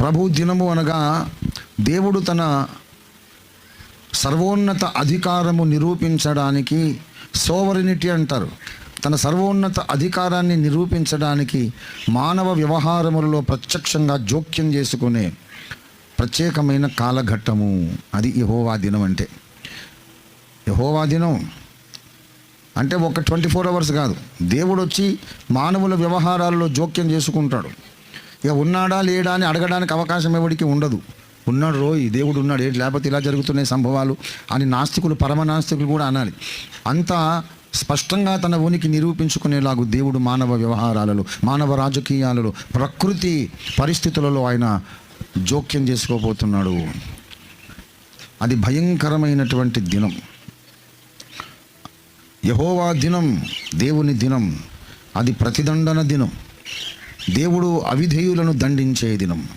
ప్రభు దినము అనగా దేవుడు తన సర్వోన్నత అధికారము నిరూపించడానికి సోవరినిటీ అంటారు. తన సర్వోన్నత అధికారాన్ని నిరూపించడానికి మానవ వ్యవహారములలో ప్రత్యక్షంగా జోక్యం చేసుకునే ప్రత్యేకమైన కాలఘట్టము. అది యహోవా దినం అంటే. యహోవా దినం అంటే ఒక ట్వంటీ ఫోర్ అవర్స్ కాదు. దేవుడు వచ్చి మానవుల వ్యవహారాల్లో జోక్యం చేసుకుంటాడు. ఇక ఉన్నాడా లేడా అని అడగడానికి అవకాశం ఎవరికి ఉండదు. ఉన్నాడు రోయ్ దేవుడు ఉన్నాడు ఏంటి? లేకపోతే ఇలా జరుగుతున్నాయి సంభవాలు అని నాస్తికులు పరమ నాస్తికులు కూడా అనాలి. అంతా స్పష్టంగా తన ఉనికి నిరూపించుకునేలాగు దేవుడు మానవ వ్యవహారాలలో మానవ రాజకీయాలలో ప్రకృతి పరిస్థితులలో ఆయన జోక్యం చేసుకోబోతున్నాడు. అది భయంకరమైనటువంటి దినం. యహోవా దినం దేవుని దినం అది ప్రతిదండన దినం. దేవుడు అవిధేయులను దండించే దినం.